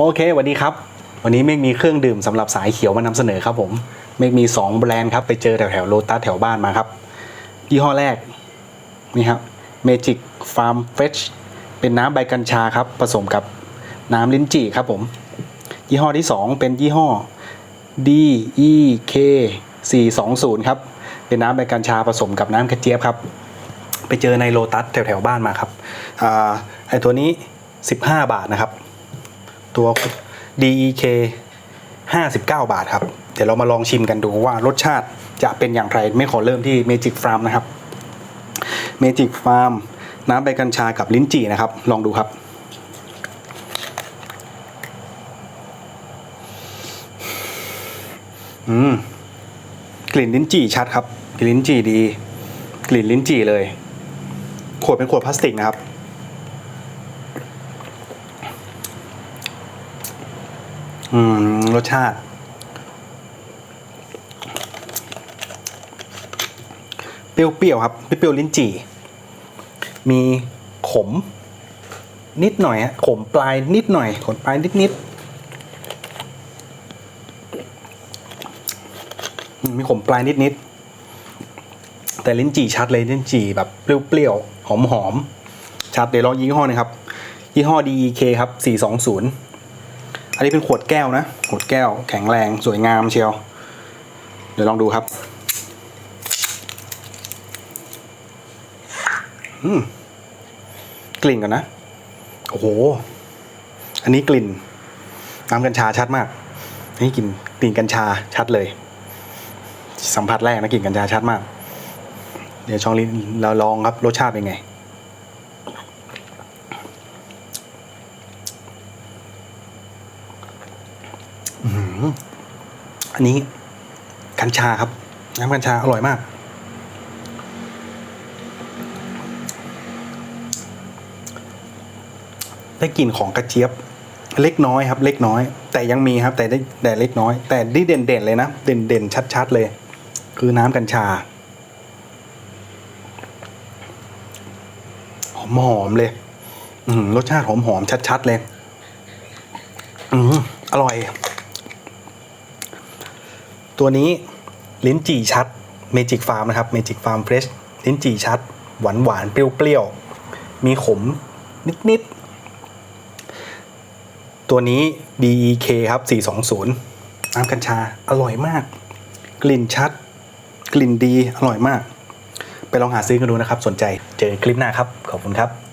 โอเคสวัสดีครับ วันนี้เมฆมีเครื่องดื่มสำหรับสายเขียวมานำเสนอครับผม เมฆมี 2 แบรนด์ครับ ไปเจอแถวแถวโลตัสแถวบ้านมาครับ ยี่ห้อแรก นี่ครับ Magic Farm Fresh เป็นน้ำใบกัญชาครับ ผสมกับน้ำลิ้นจี่ครับผม ยี่ห้อที่ 2 เป็นยี่ห้อ D E K 420 ครับ เป็นน้ำใบกัญชาผสมกับน้ำกระเจี๊ยบครับ ไปเจอในโลตัสแถวแถวบ้านมาครับอ่าไอตัวนี้ 15 บาทนะครับ ตัว DEK 59 บาทครับ เดี๋ยวเรามาลองชิมกันดูว่ารสชาติจะเป็นอย่างไร ไม่ขอเริ่มที่ Magic Farm นะครับ Magic Farm น้ำใบกัญชากับลิ้นจี่นะครับ ลองดูครับ อืม กลิ่นลิ้นจี่ชัดครับ กลิ่นลิ้นจี่ดี กลิ่นลิ้นจี่เลย ขวดเป็นขวดพลาสติกนะครับ อืม รสชาติ เปรี้ยวๆครับเปรี้ยวๆลิ้นจี่ มีขม นิดหน่อยฮะขมปลายนิดหน่อยขมปลายนิดๆมีขมปลายนิดๆแต่ลิ้นจี่ชัดเลยลิ้นจี่แบบเปรี้ยวๆหอมๆชัดเดี๋ยวลองยี่ห้อหนึงครับ ยี่ห้อ DEK ครับ 420 อันนี้เป็นขวดแก้วนะ ขวดแก้วแข็งแรงสวยงามเชียว เดี๋ยวลองดูครับ อืม กลิ่นก่อนนะ โอ้โห อันนี้กลิ่น น้ำกัญชาชัดมากนนี้กลิ่นกลิ่นกัญชาชัดเลย สัมผัสแรกนะกลิ่นกัญชาชัดมาก เดี๋ยวช่องลิ้นเราลองครับรสชาติเป็นไง อันนี้กัญชาครับ น้ำกัญชาอร่อยมาก ได้กลิ่นของกระเจี๊ยบ เล็กน้อยครับ เล็กน้อย แต่ยังมีครับ แต่ได้แต่เล็กน้อย แต่ที่เด่นๆเลยนะ เด่นๆชัดๆเลย คือน้ำกัญชาหอมหอมๆเลย อืมรสชาติหอมหอมๆชัดๆเลย อืมอร่อย ตัวนี้ลิ้นจี่ชัด Magic Farm นะครับ Magic Farm Fresh ลิ้นจี่ชัด หวานหวานเปรี้ยวๆ มีขมนิดๆ ตัวนี้ DEK ครับ 420 น้ำกัญชาอร่อยมาก กลิ่นชัด กลิ่นดีอร่อยมาก ไปลองหาซื้อกันดูนะครับ สนใจเจอคลิปหน้าครับ ขอบคุณครับ